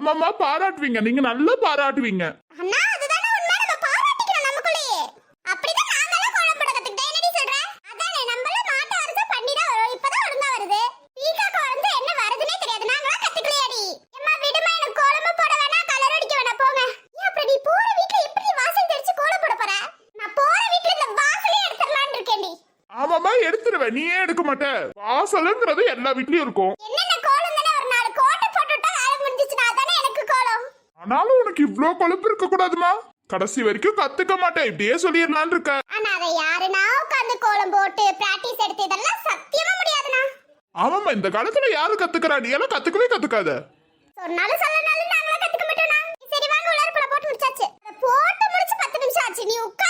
ஆமாமா பாராட்டுவீங்க. நீங்க நல்லா பாராட்டுவீங்க. அண்ணா அதுதானே உண்மை. நம்ம பாராட்டிக்கிறோம் நமக்குள்ளேயே. அப்படிதான் நாங்களாம் கோலம் போட கத்துக்கிட்டேன் என்னடி சொல்ற? அதானே நம்மள பண்ணி தான் வரும். இப்பதான் ஒழுங்கா வருது. பீகாக் வந்து என்ன வருதுன்னே தெரியாது. நாங்களாம் கத்துக்கலையாடி. அம்மா விடுமா எனக்கு கோலமா போட வேணா கலர் போங்க. ஏன் அப்படி? நீ போற வீட்டுல எப்படி வாசல் தெரிச்சு கோலம் போட நான் போற வீட்டுல இந்த வாசலே எடுத்துடலாம்னு இருக்கேன்டி. ஆமாமா எடுத்துருவேன் நீயே எடுக்க மாட்டேன் வாசலுங்கிறது எல்லா வீட்லயும் இருக்கும். ஆனாலும் உனக்கு இவ்ளோ கொழுப்பு இருக்க கூடாதுமா. கடைசி வரைக்கும் கத்துக்க மாட்டேன். இப்படியே சொல்லிடலான்னு இருக்க. ஆனா அதை யாருனா உட்காந்து கோலம் போட்டு பிராக்டிஸ் எடுத்து இதெல்லாம் முடியாதுண்ணா. ஆமாம்மா இந்த காலத்துல யாரு கத்துக்கிறா? நீ எல்லாம் கத்துக்கவே கத்துக்காத. சொன்னாலும் சொல்லனாலும் நாங்களே கத்துக்க போட்டு முடிச்சாச்சு. போட்டு முடிச்சு பத்து நிமிஷம் நீ உட்கார்.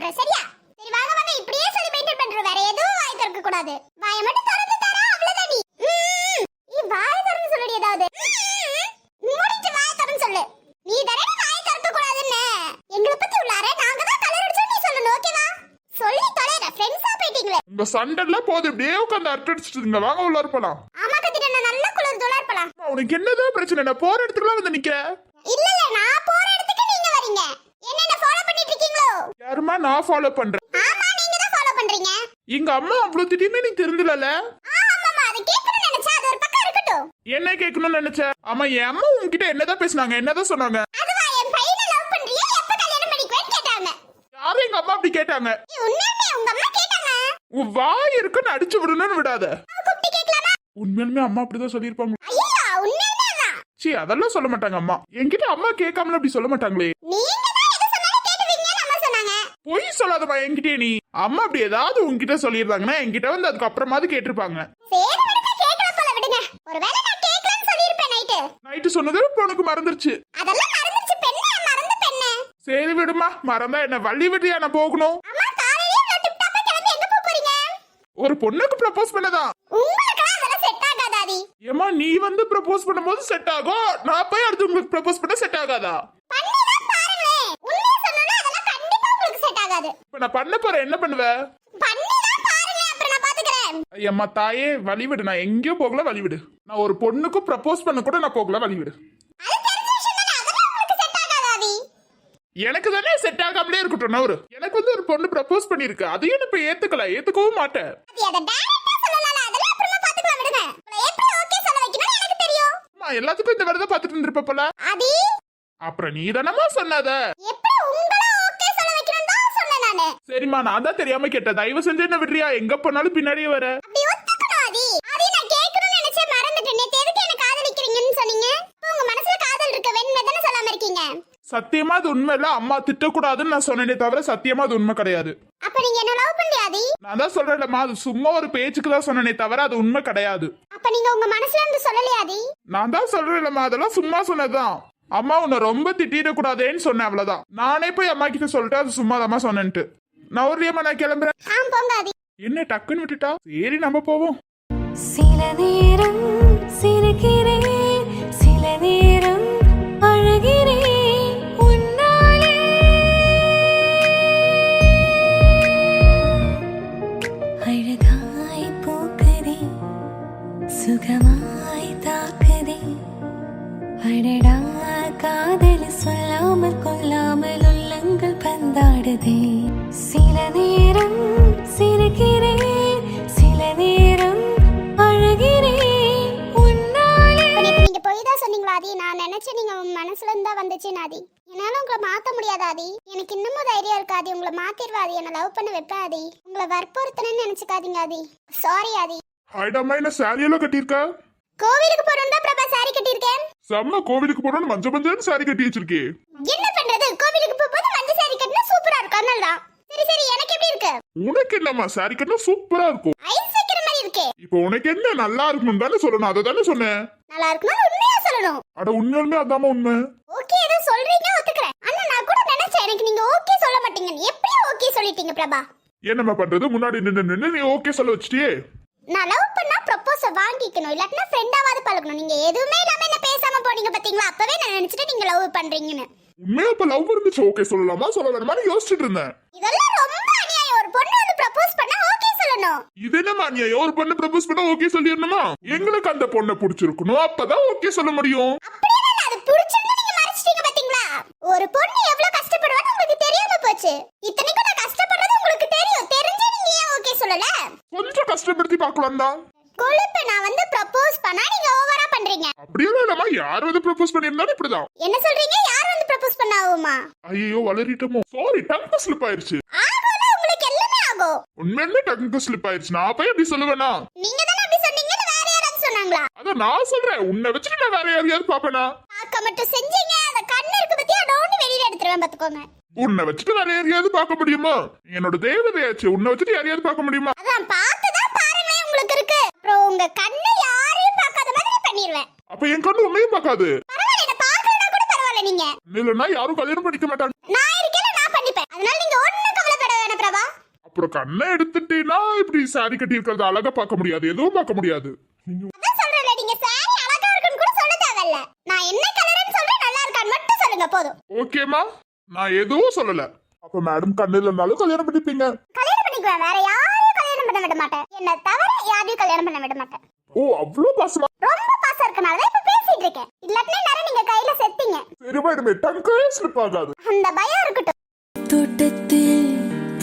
சொல்றேன் சரியா? சரி வாங்க வாங்க. இப்படியே சொல்லி மெயின்டைன் பண்ற வேற எதுவும் வாய் திறக்க கூடாது. வாய மட்டும் திறந்து தர அவ்வளவுதான்? நீ நீ வாய திறந்து சொல்லி ஏதாவது. மூடிட்டு வாய திறந்து சொல்லு. நீ தானே வாய திறக்க கூடாதுன்னு. எங்களை பத்தி உள்ளார நாங்க தான் கலர் அடிச்சோம் நீ சொல்லணும் ஓகேவா சொல்லி தொலைற ஃப்ரெண்ட்ஸா போயிட்டீங்களே. உங்க சண்டெல்லாம் போது இப்படியே உட்கார்ந்து அட்டடிச்சிட்டு வாங்க உள்ளார போலாம். ஆமா கத்திட்டு நல்லா குளிர் துளார் போலாம் உனக்கு என்னதான் பிரச்சனை? நான் போற இடத்துக்குலாம் வந்து நிக்கிறேன் யாருமா நான் ஃபாலோ பண்றேன். ஆமா நீங்க தான் ஃபாலோ பண்றீங்க. எங்க அம்மா அவ்வளவு திடீர்னு எனக்கு தெரிஞ்சல ஆமாமா அது கேட்கணும்னு நினைச்சா அது ஒரு பக்கம் இருக்கட்டும். என்ன கேட்கணும்னு நினைச்ச? ஆமா என் அம்மா உன்கிட்ட என்னதான் பேசுனாங்க? என்னதான் சொன்னாங்க? யாரும் எங்க அம்மா அப்படி கேட்டாங்க? உன் வாய் இருக்குன்னு அடிச்சு விடணும்னு விடாத. உண்மையாலுமே அம்மா அப்படிதான் சொல்லியிருப்பாங்க. சீ அதெல்லாம் சொல்ல மாட்டாங்க அம்மா. என்கிட்ட அம்மா கேட்காமல அப்படி சொல்ல மாட்டாங்களே நீங்க தான் எது சொன்னாலும் கேட்டுவீங்கன்னு அம்மா சொன்னாங்க பொய் சொல்லாதம்மா என்கிட்டயே நீ. அம்மா அப்படி ஏதாவது உன்கிட்ட சொல்லியிருந்தாங்கன்னா என்கிட்ட வந்து அதுக்கு அப்புறமாவது கேட்டிருப்பாங்க நைட்டு. சொன்னது உனக்கு மறந்துருச்சு. சரி விடுமா மறந்தா என்ன வள்ளி விட்டியா நான் போகணும்? ஒரு பொண்ணுக்கு ப்ரப்போஸ் பண்ணதான் ஏமா நீ வந்து ப்ரப்போஸ் பண்ணும்போது செட் ஆகும். நான் போய் அடுத்து உங்களுக்கு ப்ரப்போஸ் பண்ண செட் ஆகாதா பண்ணி தான் பாருங்களேன் உண்மையை சொன்னா அதெல்லாம் கண்டிப்பா ஆகாது இப்ப நான் பண்ண போறேன். என்ன பண்ணுவ? ஐயம்மா தாயே வழி விடு நான் எங்கேயோ போகல வழி விடு நான் ஒரு பொண்ணுக்கு ப்ரப்போஸ் பண்ண கூட நான் போகல வழி விடு எனக்கு தானே செட் ஆகாமலே இருக்கட்டும் நவரு. எனக்கு வந்து ஒரு பொண்ணு ப்ரப்போஸ் பண்ணிருக்கு அதையும் இப்ப ஏத்துக்கல ஏத்துக்கவும் மாட்டேன். எல்லாத்துக்கும் இந்த வரதான் பார்த்துட்டு இருந்திருப்ப போல. அப்புறம் நீ தானமா சொன்னாத எப்படி உங்களை ஓகே சொல்ல வைக்கணும்னு தான் சொன்னேன். நானு சரிம்மா நான் தான் தெரியாம கேட்டேன். தயவு செஞ்சு என்ன விடுறியா? எங்க போனாலும் பின்னாடியே வர. அப்படி ஒத்துக்கணும் அதி அதி நான் கேட்கணும்னு நினைச்சேன். மறந்துட்டேன். நேத்து எதுக்கு என்ன காதலிக்கிறீங்கன்னு சொன்னீங்க? இப்ப உங்க மனசுல காதல் இருக்க. வெண்மை தானே சொல்லாம இருக்கீங்க? சத்தியமா அது உண்மை இல்ல. அம்மா திட்டக்கூடாதுன்னு நான் சொன்னேனே தவிர சத்தியமா அது உண்மை கிடையாது. அப்ப நீங்க என்ன லவ் பண்ணலையா நான் தான் சொல்றேன்லம்மா அது சும்மா ஒரு பேச்சுக்கு தான் சொன்னனே தவிர அது உண்மை கிடையாது. அப்ப நீங்க உங்க மனசுல இருந்து சொல்லலையா நான் தான் சொல்றேன்லம்மா அதெல்லாம் சும்மா சொன்னதுதான். அம்மா உன்னை ரொம்ப திட்டிடக்கூடாதேன்னு சொன்னேன் அவ்வளவுதான். நானே போய் அம்மா கிட்ட சொல்லிட்டு அது சும்மா சொன்னேன்ட்டு. நான் ஒரு நான் கிளம்புறேன் என்ன டக்குன்னு விட்டுட்டா? சரி நம்ம போவோம். சில நேரம் சிரிக்கிறேன். காதல் சொல்லாமல் கொள்ளாமல் உள்ளங்கள் பந்தாடுதே. சில நேரம் சிரிக்கிறேன் சில நேரம் அழகிறேன். உன்னாலே நீங்க போய் தான் சொன்னீங்களா ஆதி? நான் நினைச்சேன் நீங்க உங்க மனசுல இருந்தா வந்துச்சுன்னு ஆதி. என்னால உங்களை மாத்த முடியாது ஆதி. எனக்கு இன்னமும் தைரியம் இருக்காது உங்களை மாத்திருவா ஆதி. என்ன லவ் பண்ண வைப்பேன் ஆதி. உங்களை வற்புறுத்தணும்னு நினைச்சுக்காதீங்க ஆதி. சாரி ஆதி. ஹைடாமா என்ன சாரி எல்லாம் கட்டியிருக்க? கோவிலுக்கு போறோம் தான் பிரபா சாரி கட்டியிருக்கேன். செம்ம கோவிலுக்கு போறோம்னு மஞ்ச மஞ்சள் சாரி கட்டி வச்சிருக்கே. என்ன பண்றது? கோவிலுக்கு போகும்போது மஞ்சள் சாரி கட்டினா சூப்பரா இருக்கும். அதனால தான். சரி சரி எனக்கு எப்படி இருக்கு? உனக்கு என்னம்மா? சாரி கட்டினா சூப்பரா இருக்கும். ஐஸ் வைக்கிற மாதிரி இருக்கே. இப்போ உனக்கு என்ன நல்லா இருக்கணும் தானே சொல்லணும். அதை தானே சொன்னேன். நல்லா இருக்குமா? உண்மையா சொல்லணும். அட உண்மையாலுமே அதாம்மா உண்மை. ஓகே ஏதோ சொல்றீங்க ஒத்துக்கிறேன். ஆனா நான் கூட நினைச்சேன். எனக்கு நீங்க ஓகே சொல்ல மாட்டீங்கன்னு. எப்படி ஓகே சொல்லிட்டீங்க பிரபா? என்னம்மா பண்றது? முன்னாடி நின்று நின்று நீ ஓகே சொல்ல வச்சிட்டியே. நான் லவ் பண்ணா ப்ரப்போஸ வாங்கிக்கணும். இல்லாட்டினா ஃப்ரெண்டாவது பழகணும். நீங்க எதுவுமே இல்லாம என்ன பேசாம போனீங்க பாத்தீங்களா? அப்பவே நான் நினைச்சிட்டு நீங்க லவ் பண்றீங்கன்னு. உண்மையா இப்ப லவ் இருந்துச்சு? ஓகே சொல்லலாமா? சொல்ல வேணுமான்னு யோசிச்சுட்டு இருந்தேன். இதெல்லாம் ரொம்ப அநியாயம். ஒரு பொண்ணு வந்து ப்ரப்போஸ் பண்ணா ஓகே சொல்லணும். இது என்னம்மா நீ ஒரு பொண்ணு ப்ரப்போஸ் பண்ணா ஓகே சொல்லிடணுமா? எங்களுக்கு அந்த பொண்ணை பிடிச்சிருக்கணும். அப்பதான் ஓகே சொல்ல முடியும். அப்படியே அது பிடிச்சிருந்து நீங்க மறைச்சிட்டீங்க பாத்தீங்களா? ஒரு பொண்ணு எவ்வளவு கஷ்டப்படுவான்னு உங்களுக்கு தெரியாம போச்சு. இத்தனைக்கும் சொல்லல? கொஞ்சம் கஷ்டப்படுத்தி பார்க்கலாம் தான். கொழுப்பு நான் வந்து ப்ரப்போஸ் பண்ணா நீங்க ஓவரா பண்றீங்க. அப்படியே இல்லம்மா யார் வந்து ப்ரப்போஸ் பண்ணியிருந்தாலும் இப்படிதான். என்ன சொல்றீங்க? யார் வந்து ப்ரப்போஸ் பண்ணாவுமா? ஐயோ வளரிட்டமோ. சாரி டங்கு ஸ்லிப் ஆயிருச்சு. ஆகும்ல உங்களுக்கு எல்லாமே ஆகும் உண்மையுமே டங்கு ஸ்லிப் ஆயிருச்சு. நான் போய் எப்படி சொல்லுவேனா? நீங்க தானே அப்படி சொன்னீங்கன்னு வேற யாராவது சொன்னாங்களா? அதான் நான் சொல்றேன். உன்னை வச்சுட்டு நான் வேற யாரையாவது பாப்பேனா பார்க்க மட்டும் செஞ்சீங்க. அந்த கண்ணு இருக்கு பத்தியா? டவுன் வெளியில எடுத்துருவேன் பாத்துக்கோங்க உன்னை வச்சுட்டு வேற யாரையாவது பார்க்க முடியுமா? என்னோட தேவதையாச்சு உன்னை வச்சுட்டு யாரையாவது பார்க்க முடியுமா? அதான் பார்த்துதான் பாருங்களேன் உங்களுக்கு இருக்கு. அப்புறம் உங்க கண்ணு யாரையும் பார்க்காத மாதிரி பண்ணிடுவேன் அப்ப என் கண்ணு உன்னையும் பார்க்காது. பரவாயில்ல என்ன பார்க்கலனா கூட பரவாயில்ல நீங்க. யாரும் கல்யாணம் பண்ணிக்க மாட்டாங்க. நான் இருக்கேன்னு நான் பண்ணிப்பேன். அதனால நீங்க ஒண்ணும் கவலைப்பட வேணாம் பிரபா. அப்புறம் கண்ணை எடுத்துட்டீங்கன்னா இப்படி சாரி கட்டி இருக்கிறது அழகா பார்க்க முடியாது. எதுவும் பார்க்க முடியாது. அதான் சொல்றேன்ல நீங்க சாரி அழகா இருக்குன்னு கூட சொல்ல தேவையில்ல. நான் என்ன கலர்னு சொல்றேன் நல்லா இருக்கான்னு மட்டும் சொல்லுங்க போதும். ஓகேமா நான் எதுவும் சொல்லல. அப்ப மேடம் கண்ணு இல்லைனாலும் கல்யாணம் பண்ணிப்பீங்க. கல்யாணம் பண்ணிக்குவேன் வேற யாரையும் கல்யாணம் பண்ண விட மாட்டேன். என்ன தவிர யாரையும் கல்யாணம் பண்ண விட மாட்டேன். ஓ அவ்வளோ பாசமா? ரொம்ப பாசம் இருக்கனால இப்ப பேசிட்டு இருக்கேன். இல்லாட்டினா நேரம் நீங்க கையில செத்தீங்க. சரிமா இனிமே டங்கே ஸ்லிப் ஆகாது. அந்த பயம் இருக்கட்டும். தோட்டத்தில்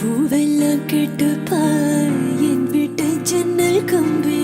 பூவெல்லாம் கெட்டுப்பார் என் வீட்டு ஜன்னல் கம்பி.